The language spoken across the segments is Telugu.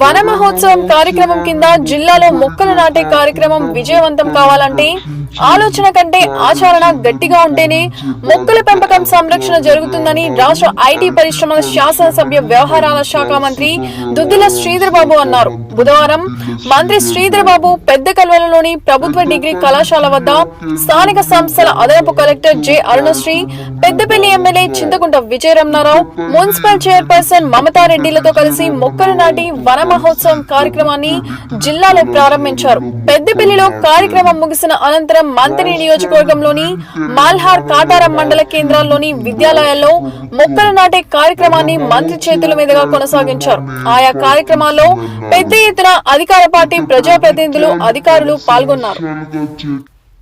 వన మహోత్సవం కార్యక్రమం కింద జిల్లాలో మొక్కలు నాటే కార్యక్రమం విజయవంతం కావాలంటే ఆలోచన కంటే ఆచరణ గట్టిగా ఉంటేనే మొక్కల పెంపకం సంరక్షణ జరుగుతుందని రాష్ట్ర ఐటీ పరిశ్రమల శాసనసభ్య వ్యవహారాల శాఖ మంత్రి దుద్దిల శ్రీధర్ బాబు అన్నారు. బుధవారం మంత్రి శ్రీధర్ బాబు పెద్ద కల్వలలోని ప్రభుత్వ డిగ్రీ కళాశాల వద్ద స్థానిక సంస్థల అదనపు collector J Arunasri Peddapalli MLA Chintakunta Vijaya Ramana Rao municipal chairperson మమతారెడ్డిలతో కలిసి మొక్కలు నాటి వన మహోత్సవం కార్యక్రమాన్ని జిల్లాలో ప్రారంభించారు. పెద్దపల్లిలో కార్యక్రమం ముగిసిన అనంతరం మంత్రి నియోజకవర్గంలోని మాల్హార్ కాటారం మండల కేంద్రాల్లోని విద్యాలయాల్లో మొక్కలు నాటే కార్యక్రమాన్ని మంత్రి చేతుల మీదుగా కొనసాగించారు. ఆయా కార్యక్రమాల్లో పెద్ద ఎత్తున అధికార పార్టీ ప్రజాప్రతినిధులు అధికారులు పాల్గొన్నారు.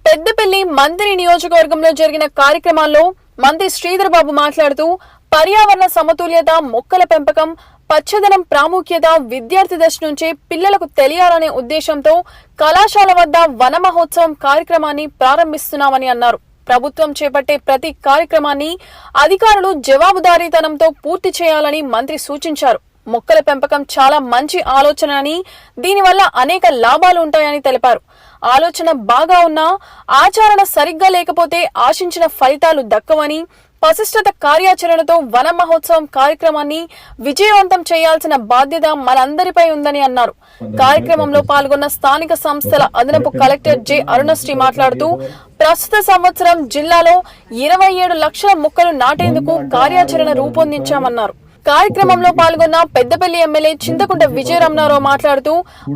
పెద్దపల్లి మంత్రి నియోజకవర్గంలో జరిగిన కార్యక్రమాల్లో మంత్రి శ్రీధర్ బాబు మాట్లాడుతూ పర్యావరణ సమతుల్యత మొక్కల పెంపకం పచ్చదనం ప్రాముఖ్యత విద్యార్థి దశ నుంచే పిల్లలకు తెలియాలనే ఉద్దేశంతో కళాశాల వద్ద వన మహోత్సవం కార్యక్రమాన్ని ప్రారంభిస్తున్నామని అన్నారు. ప్రభుత్వం చేపట్టే ప్రతి కార్యక్రమాన్ని అధికారులు జవాబుదారీతనంతో పూర్తి చేయాలని మంత్రి సూచించారు. మొక్కల పెంపకం చాలా మంచి ఆలోచన అని దీనివల్ల అనేక లాభాలు ఉంటాయని తెలిపారు. ఆలోచన బాగా ఉన్నా ఆచరణ సరిగ్గా లేకపోతే ఆశించిన ఫలితాలు దక్కవని పసిష్టత కార్యాచరణతో వన మహోత్సవం కార్యక్రమాన్ని విజయవంతం చేయాల్సిన బాధ్యత మనందరిపై ఉందని అన్నారు. కార్యక్రమంలో పాల్గొన్న స్థానిక సంస్థల అదనపు కలెక్టర్ జె. అరుణశ్రీ మాట్లాడుతూ ప్రస్తుత సంవత్సరం జిల్లాలో ఇరవై ఏడు లక్షల మొక్కలు నాటేందుకు కార్యాచరణ రూపొందించామన్నారు. కార్యక్రమంలో పాల్గొన్న పెద్దపల్లి ఎమ్మెల్యే చింతకుంట విజయరమణారావు మాట్లాడుతూ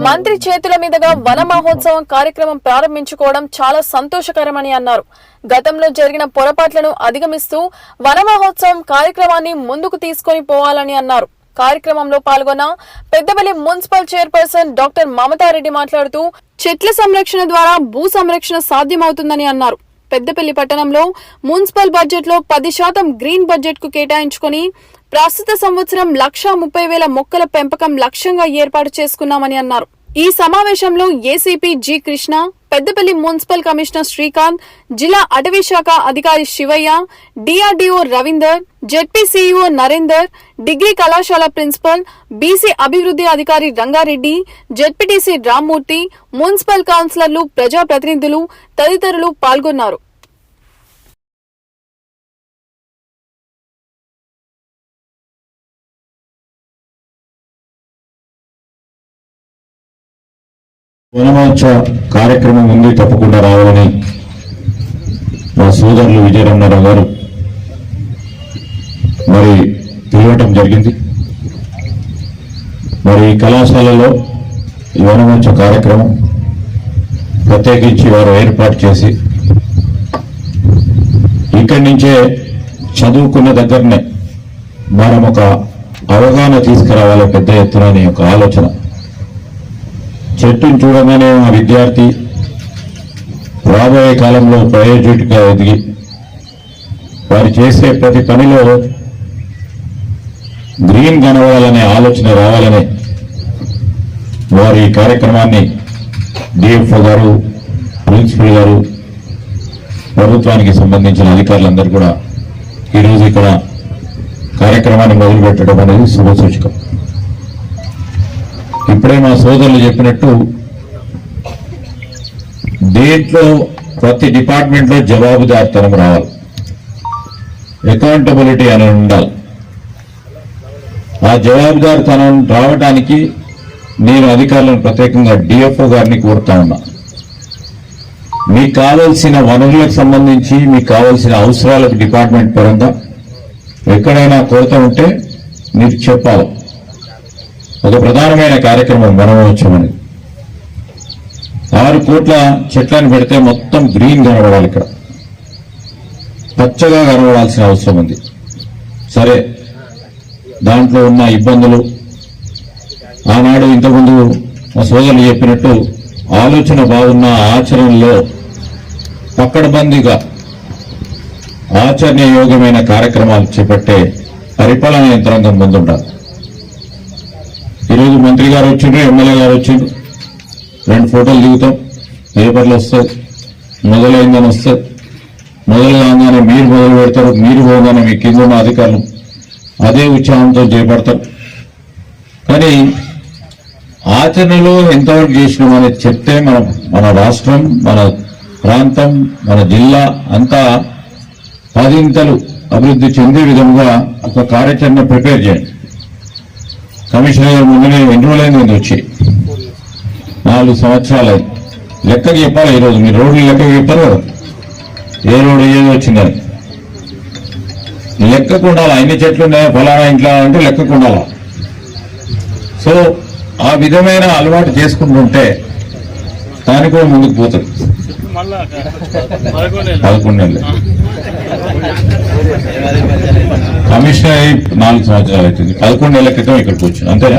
మంత్రి చేతుల మీదుగా వన మహోత్సవం కార్యక్రమం ప్రారంభించుకోవడం చాలా సంతోషకరమని అన్నారు. గతంలో జరిగిన పొరపాట్లను అధిగమిస్తూ వన మహోత్సవం కార్యక్రమాన్ని ముందుకు తీసుకొని పోవాలని అన్నారు. కార్యక్రమంలో పాల్గొన్న Peddapalli municipal chairperson doctor Mamatha Reddy మాట్లాడుతూ చెట్ల సంరక్షణ ద్వారా భూ సంరక్షణ సాధ్యమవుతుందని అన్నారు. పెద్దపల్లి పట్టణంలో మున్సిపల్ బడ్జెట్లో పది శాతం గ్రీన్ బడ్జెట్కు కేటాయించుకొని ప్రస్తుత సంవత్సరం లక్షా ముప్పై వేల మొక్కల పెంపకం లక్ష్యంగా ఏర్పాటు చేసుకున్నామని అన్నారు. ఈ సమావేశంలో ACP G Krishna Peddapalli municipal commissioner Srikanth జిల్లా అటవీ శాఖ అధికారి Shivaiah DRDO Ravinder ZP CEO Narender degree కళాశాల ప్రిన్సిపల్ బీసీ అభివృద్ధి అధికారి రంగారెడ్డి జెడ్పీటీసీ రామ్మూర్తి మున్సిపల్ కౌన్సిలర్లు ప్రజాప్రతినిధులు తదితరులు పాల్గొన్నారు. వనమోత్సవ కార్యక్రమం ఉంది తప్పకుండా రావాలని మా సోదరులు విజయరమణారావు గారు మరి పిలవటం జరిగింది. మరి ఈ కళాశాలలో ఈ వనమోత్సవ కార్యక్రమం ప్రత్యేకించి వారు ఏర్పాటు చేసి ఇక్కడి నుంచే చదువుకున్న దగ్గరనే మనం ఒక అవగాహన తీసుకురావాలి పెద్ద ఎత్తున అనే ఒక ఆలోచన చెట్టును చూడగానే ఆ విద్యార్థి రాబోయే కాలంలో ప్రయోజకుడిగా ఎదిగి వారు చేసే ప్రతి పనిలో గ్రీన్ కనవాలనే ఆలోచన రావాలని వారు ఈ కార్యక్రమాన్ని డిఎఫ్ఓ గారు ప్రిన్సిపల్ గారు ప్రభుత్వానికి సంబంధించిన అధికారులందరూ కూడా ఈరోజు ఇక్కడ కార్యక్రమాన్ని మొదలుపెట్టడం అనేది శుభసూచకం. ఇప్పుడే మా సోదరులు చెప్పినట్టు దేంట్లో ప్రతి డిపార్ట్మెంట్లో జవాబుదారితనం రావాలి. అకౌంటబిలిటీ అని ఉండాలి. ఆ జవాబుదారితనం రావడానికి నేను అధికారులను ప్రత్యేకంగా డిఎఫ్ఓ గారిని కోరుతా ఉన్నా. మీకు కావలసిన వనరులకు సంబంధించి మీకు కావలసిన అవసరాలకు డిపార్ట్మెంట్ పరంగా ఎక్కడైనా కొరత ఉంటే మీరు చెప్పాలి. ఒక ప్రధానమైన కార్యక్రమం వనమహోత్సవం అనేది ఆరు కోట్ల చెట్లను పెడితే మొత్తం గ్రీన్ కనబడాలి ఇక్కడ. పచ్చగా కనబడాల్సిన అవసరం ఉంది. సరే దాంట్లో ఉన్న ఇబ్బందులు ఆనాడు ఇంతకుముందు మా సోదరులు చెప్పినట్టు ఆలోచన బాగున్న ఆచరణలో పక్కడబందీగా ఆచరణయోగ్యమైన కార్యక్రమాలు చేపట్టే పరిపాలన యంత్రాంగం ముందుండాలి. ఈరోజు మంత్రి గారు వచ్చిండ్రు ఎమ్మెల్యే గారు వచ్చిండ్రు. రెండు ఫోటోలు దిగుతాం. పేపర్లు వస్తాయి. మొదలైందని వస్తాయి. మొదలు కాగానే మీరు మొదలు పెడతారు మీరు పోగానే మీ కింద ఉన్న అధికారులు అదే ఉత్సాహంతో చేపడతారు. కానీ ఆచరణలో ఎంతవరకు చేసినాం అనేది చెప్తే మన మన రాష్ట్రం మన ప్రాంతం మన జిల్లా అంతా పదింతలు అభివృద్ధి చెందే విధంగా ఒక కార్యాచరణ ప్రిపేర్ చేయండి. కమిషనర్ ముందునే ఎన్ని రోజులైంది ఇది వచ్చి. నాలుగు సంవత్సరాలు అయింది. లెక్కకి చెప్పాలి ఈరోజు. మీరు రోడ్లు లెక్కకి చెప్తారు కదా? ఏ రోడ్డు ఏది వచ్చిందని లెక్కకు ఉండాలి? అన్ని చెట్లు ఉన్నాయో? ఫలానా ఇంట్లో అంటే లెక్కకు ఉండాలి? సో ఆ విధమైన అలవాటు చేసుకుంటుంటే దానికి కూడా ముందుకు పోతుంది పదకొండు పదకొండు నెలలు. కమిషనర్ అయి నాలుగు సంవత్సరాలు అవుతుంది. పదకొండు నెలల క్రితం ఇక్కడికి వచ్చింది అంతేనా?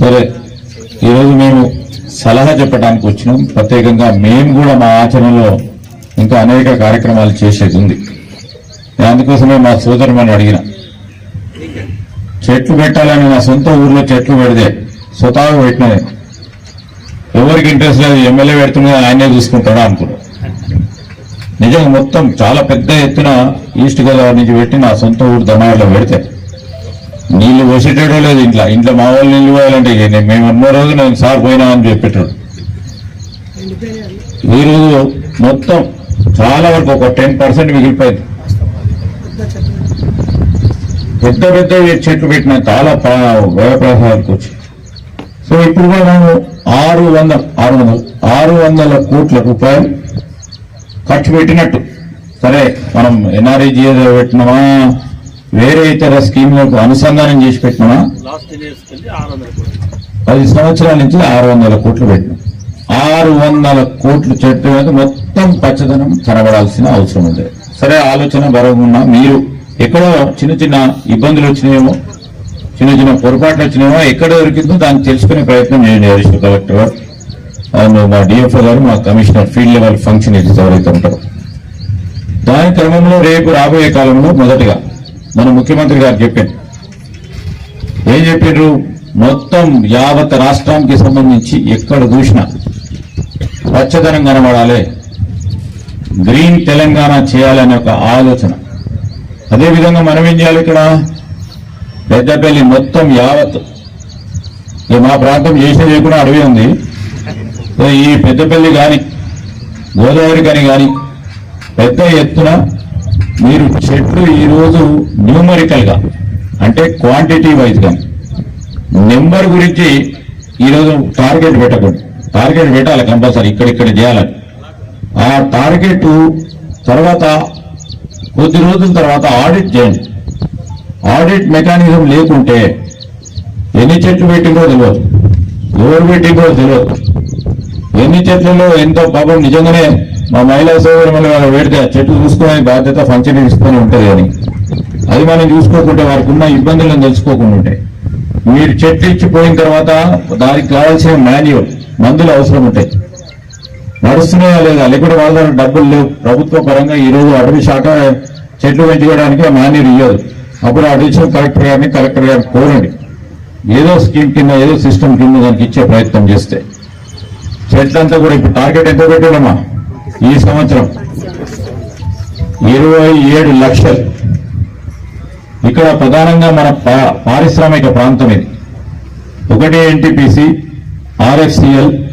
సరే ఈరోజు మేము సలహా చెప్పడానికి వచ్చినాం. ప్రత్యేకంగా మేము కూడా మా ఆచరణలో ఇంకా అనేక కార్యక్రమాలు చేసేది ఉంది. అందుకోసమే మా సోదరుమని అడిగిన. చెట్లు పెట్టాలని నా సొంత ఊర్లో చెట్లు పెడితే స్వతహాగా పెట్టినది. ఎవరికి ఇంట్రెస్ట్ లేదు ఎమ్మెల్యే పెడుతున్నది ఆయనే చూసుకుంటాడా అనుకున్నాను నిజంగా మొత్తం చాలా పెద్ద ఎత్తున ఈస్ట్ గోదావరి నుంచి పెట్టి నా సొంత ఊరు దమాయిలో పెడితే. నీళ్ళు పోసేటోడో లేదు ఇంట్లో. ఇంట్లో మా వాళ్ళు నీళ్ళు పోయాలంటే మేము ఎన్నో రోజు నేను సార్ పోయినా అని చెప్పేటాడు. ఈరోజు మొత్తం చాలా వరకు ఒక టెన్ పర్సెంట్ మిగిలిపోయింది. పెద్ద పెద్ద చెట్లు పెట్టిన చాలా వ్యయప్రసాదాలకు వచ్చి. సో ఇప్పుడు కూడా మేము ఆరు వందల ఆరు వందలు ఆరు వందల కోట్ల రూపాయలు ఖర్చు పెట్టినట్టు. సరే మనం ఎన్ఆర్ఈజీ పెట్టినామా? వేరే ఇతర స్కీమ్లకు అనుసంధానం చేసి పెట్టినామా? పది సంవత్సరాల నుంచి ఆరు వందల కోట్లు పెట్టినాం. ఆరు వందల కోట్లు చెట్టు మీద మొత్తం పచ్చదనం కనబడాల్సిన అవసరం ఉంది. సరే ఆలోచన బరువున్నా మీరు. ఎక్కడో చిన్న చిన్న ఇబ్బందులు వచ్చినాయేమో చిన్న చిన్న పొరపాట్లు వచ్చినాయేమో ఎక్కడ దొరికిందో దాన్ని తెలుసుకునే ప్రయత్నం చేయండి కలెక్టర్ గారు. అండ్ మా డిఎఫ్ఓ గారు మా కమిషనర్ ఫీల్డ్ లెవెల్ ఫంక్షనరీస్ ఎవరైతే ఉంటారు. దాని క్రమంలో రేపు రాబోయే కాలంలో మొదటగా మన ముఖ్యమంత్రి గారు చెప్పారు. ఏం చెప్పారు? మొత్తం యావత్ రాష్ట్రానికి సంబంధించి ఎక్కడ చూసినా పచ్చదనం కనబడాలి. గ్రీన్ తెలంగాణ చేయాలనే ఒక ఆలోచన. అదేవిధంగా మనం ఏం చేయాలి ఇక్కడ? పెద్దపల్లి మొత్తం యావత్ మా ప్రాంతం చేసేది కూడా అడవి ఉంది. ఈ పెద్దపల్లి కానీ గోదావరి కానీ కానీ పెద్ద ఎత్తున మీరు చెట్లు ఈరోజు న్యూమరికల్గా అంటే క్వాంటిటీ వైజ్గా నెంబర్ గురించి ఈరోజు టార్గెట్ పెట్టకూడదు. టార్గెట్ పెట్టాలి కంపల్సరీ ఇక్కడిక్కడ చేయాలని. ఆ టార్గెట్ తర్వాత కొద్ది రోజుల తర్వాత ఆడిట్ చేయండి. ఆడిట్ మెకానిజం లేకుంటే ఎన్ని చెట్లు పెట్టిందో తెలియదు. ఎవరు పెట్టిందో తెలియదు. ఎన్ని చెట్లలో ఎంతో పాపం నిజంగానే మా మహిళా సోదరులు వాళ్ళు పెడితే ఆ చెట్లు చూసుకునే బాధ్యత ఫంక్షన్ తీసుకొని ఉంటుంది అని. అది మనం చూసుకోకుంటే వారికి ఉన్న ఇబ్బందులను తెలుసుకోకుండా ఉంటాయి మీరు చెట్లు ఇచ్చిపోయిన తర్వాత దానికి కావాల్సిన మాన్యువల్ మందులు అవసరం ఉంటాయి నడుస్తున్నాయా లేదా? లేకుంటే వాళ్ళ దగ్గర డబ్బులు లేవు. ప్రభుత్వ పరంగా ఈ రోజు అటవీ శాఖ చెట్లు పెంచుకోవడానికి ఆ మాన్యువల్ ఇవ్వదు అప్పుడు అడిషనల్ కలెక్టర్ గారిని కలెక్టర్ గారిని కోరండి. ఏదో స్కీమ్ కింద ఏదో సిస్టమ్ కింద దానికి ఇచ్చే ప్రయత్నం చేస్తే. చెట్లంతా కూడా ఇప్పుడు టార్గెట్ ఎంత పెట్టాడమ్మా? ఈ సంవత్సరం ఇరవై ఏడు లక్షలు. ఇక్కడ ప్రధానంగా మన పా- పారిశ్రామిక ప్రాంతం ఇది. ఒకటి ఎన్టీపీసీ ఆర్ఎఫ్సిఎల్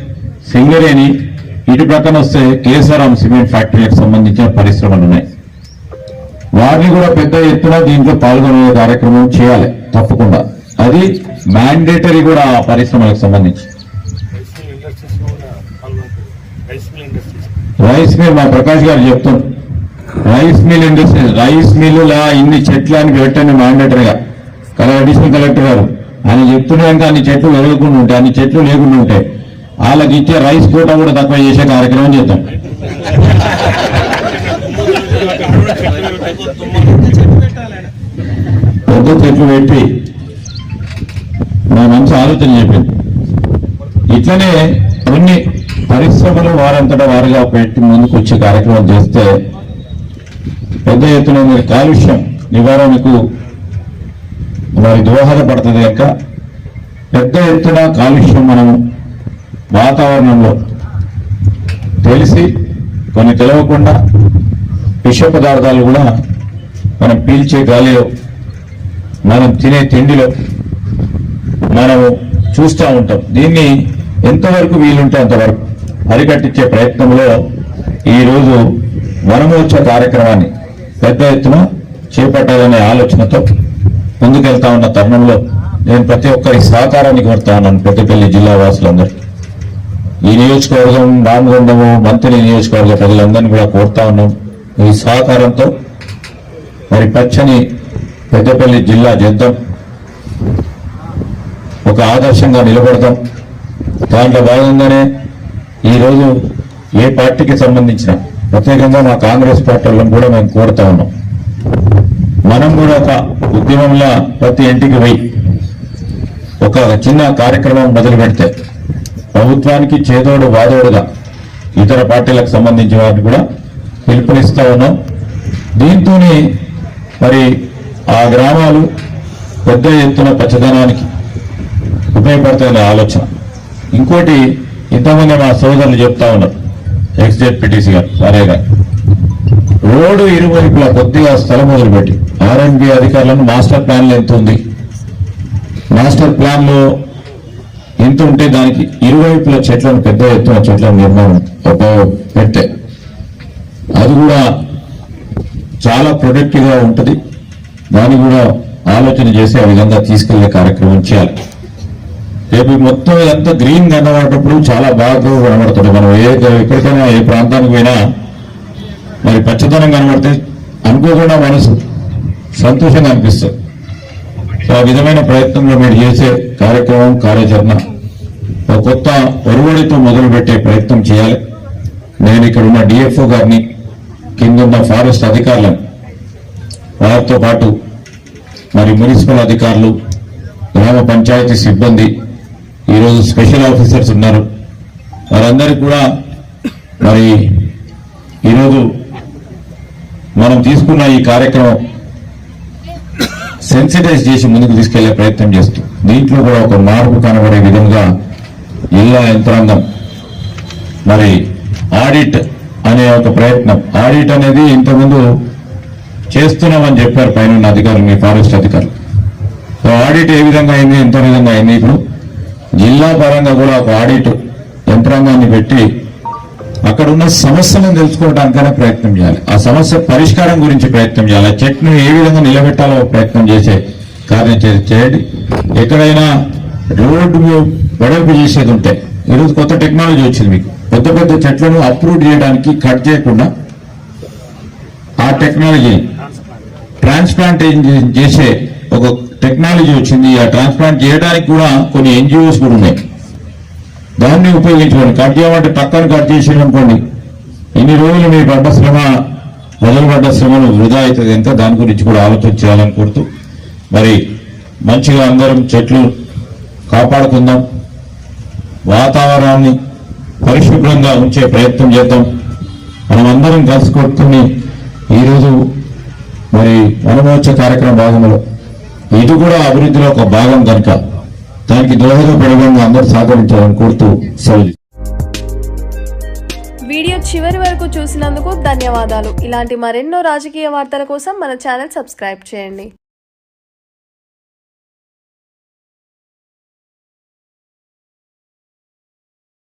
సింగరేణి ఇటు ప్రక్కన వస్తే కేసరాం సిమెంట్ ఫ్యాక్టరీకి సంబంధించిన పరిశ్రమలు ఉన్నాయి. వారిని కూడా పెద్ద ఎత్తున దీంట్లో పాల్గొనే కార్యక్రమం చేయాలి తప్పకుండా. అది మ్యాండేటరీ కూడా ఆ పరిశ్రమలకు సంబంధించి. రైస్ మిల్ మా ప్రకాష్ గారు చెప్తాం రైస్ మిల్ ఇండస్ట్రీ రైస్ మిల్లులా ఇన్ని చెట్లు అని పెట్టండి మ్యాండేటరీగా కదా అడిషనల్ కలెక్టర్ గారు ఆయన చెప్తున్నాక అన్ని చెట్లు పెరగకుండా ఉంటాయి అన్ని చెట్లు లేకుండా ఉంటాయి వాళ్ళకి ఇచ్చే రైస్ కోట కూడా తక్కువ చేసే కార్యక్రమం చేద్దాం. పెద్ద చెట్లు పెట్టి మా మంచి ఆలోచన చెప్పింది. ఇట్లనే కొన్ని పరిశ్రమలు వారంతటా వారుగా పెట్టి ముందుకు వచ్చే కార్యక్రమం చేస్తే పెద్ద ఎత్తున మీరు కాలుష్యం నివారణకు వారి దోహదపడుతుంది యొక్క పెద్ద ఎత్తున కాలుష్యం మనం వాతావరణంలో తెలిసి కొన్ని తెలవకుండా విష పదార్థాలు కూడా మనం పీల్చే గాలిలో మనం తినే తిండిలో మనము చూస్తూ ఉంటాం. దీన్ని ఎంతవరకు వీలుంటే అంతవరకు అరికట్టించే ప్రయత్నంలో ఈరోజు వనమోత్సవ కార్యక్రమాన్ని పెద్ద ఎత్తున చేపట్టాలనే ఆలోచనతో ముందుకెళ్తా ఉన్న తరుణంలో నేను ప్రతి ఒక్కరి సహకారాన్ని కోరుతా ఉన్నాను పెద్దపల్లి జిల్లా వాసులందరూ. ఈ నియోజకవర్గం రామగుండము మంత్రి నియోజకవర్గ ప్రజలందరినీ కూడా కోరుతా ఉన్నాం. ఈ సహకారంతో మరి పచ్చని పెద్దపల్లి జిల్లా చేద్దాం. ఒక ఆదర్శంగా నిలబడతాం దాంట్లో భాగంగానే ఈరోజు ఏ పార్టీకి సంబంధించిన ప్రత్యేకంగా మా కాంగ్రెస్ పార్టీలను కూడా మేము కోరుతా ఉన్నాం. మనం కూడా ఒక ఉద్యమంలో ప్రతి ఇంటికి పోయి ఒక చిన్న కార్యక్రమం మొదలు పెడితే ప్రభుత్వానికి చేదోడు వాదోడుగా ఇతర పార్టీలకు సంబంధించిన వారిని కూడా పిలుపునిస్తా ఉన్నాం. దీంతోనే మరి ఆ గ్రామాలు పెద్ద ఎత్తున పచ్చదనానికి ఉపయోగపడుతున్న ఆలోచన. ఇంకోటి ఇంతకుముందే మా సోదరులు చెప్తా ఉన్నారు. ఎక్స్జెడ్ పిటిసి గారు రోడ్డు ఇరువైపులా కొద్దిగా స్థలం మొదలుపెట్టి ఆర్ఎండ్బి అధికారులను మాస్టర్ ప్లాన్లు ఎంత ఉంది? మాస్టర్ ప్లాన్లో ఎంత ఉంటే దానికి ఇరువైపుల చెట్లను పెద్ద ఎత్తున చెట్ల నిర్మాణం ఒక పెట్టే అది కూడా చాలా ప్రొడక్టివ్గా ఉంటుంది. దాన్ని కూడా ఆలోచన చేసి ఆ విధంగా తీసుకెళ్ళే కార్యక్రమం చేయాలి. రేపు మొత్తం ఎంత గ్రీన్ కనబడేటప్పుడు చాలా బాగా కనబడుతుంది. మనం ఏ ఎక్కడికైనా ఏ ప్రాంతానికి పోయినా మరి పచ్చదనం కనబడితే అనుకోకుండా మనసు సంతోషంగా అనిపిస్తుంది. సో ఆ విధమైన ప్రయత్నంలో మీరు చేసే కార్యక్రమం కార్యాచరణ ఒక కొత్త ఒరువడితో మొదలుపెట్టే ప్రయత్నం చేయాలి. నేను ఇక్కడ ఉన్న డిఎఫ్ఓ గారిని కింద ఉన్న ఫారెస్ట్ అధికారులను వారితో పాటు మరి మున్సిపల్ అధికారులు గ్రామ పంచాయతీ సిబ్బంది ఈరోజు స్పెషల్ ఆఫీసర్స్ ఉన్నారు. వారందరికీ కూడా మరి ఈరోజు మనం తీసుకున్న ఈ కార్యక్రమం సెన్సిటైజ్ చేసి ముందుకు తీసుకెళ్ళే ప్రయత్నం చేస్తూ దీంట్లో కూడా ఒక మార్పు కనబడే విధంగా జిల్లా యంత్రాంగం మరి ఆడిట్ అనే ఒక ప్రయత్నం. ఆడిట్ అనేది ఇంతకుముందు చేస్తున్నామని చెప్పారు పైన అధికారులు మీ ఫారెస్ట్ అధికారులు. సో ఆడిట్ ఏ విధంగా అయింది ఎంత విధంగా అయింది ఇప్పుడు? జిల్లా పరంగా కూడా ఒక ఆడిట్ యంత్రాంగాన్ని పెట్టి అక్కడ ఉన్న సమస్యలను తెలుసుకోవడానికైనా ప్రయత్నం చేయాలి. ఆ సమస్య పరిష్కారం గురించి ప్రయత్నం చేయాలి. ఆ చెట్ను ఏ విధంగా నిలబెట్టాలో ప్రయత్నం చేసే కార్యం చేయండి. ఎక్కడైనా రోడ్డు వెడల్పు చేసేది ఉంటే ఈరోజు కొత్త టెక్నాలజీ వచ్చింది మీకు. పెద్ద పెద్ద చెట్లను అప్రూవ్ చేయడానికి కట్ చేయకుండా ఆ టెక్నాలజీ ట్రాన్స్ప్లాంట్ చేసే ఒక టెక్నాలజీ వచ్చింది ఆ ట్రాన్స్ప్లాంట్ చేయడానికి కూడా కొన్ని ఎన్జిఓస్ కూడా ఉన్నాయి. దాన్ని ఉపయోగించుకోండి. కట్ చేయమంటే పక్కన కట్ చేసేయనుకోండి ఎన్ని రోజులు మీ పడ్డ శ్రమ మొదలు పడ్డ శ్రమను వృధా అవుతుంది ఎంత? దాని గురించి కూడా ఆలోచన చేయాలని కోరుతూ మరి మంచిగా అందరం చెట్లు కాపాడుకుందాం. వాతావరణాన్ని పరిశుభ్రంగా ఉంచే ప్రయత్నం చేద్దాం. మనం అందరం కలిసి కొట్టుకుని ఈరోజు మరి వనమోత్సవ కార్యక్రమ భాగంలో ఇది కూడా అభివృద్ధిలో ఒక భాగం కనుక. దానికి దోహదపడే అందరూ సహకరించాలని కోరుతూ సెలవు వీడియో చివరి వరకు చూసినందుకు ధన్యవాదాలు. ఇలాంటి మరెన్నో రాజకీయ వార్తల కోసం మన ఛానల్ సబ్స్క్రైబ్ చేయండి.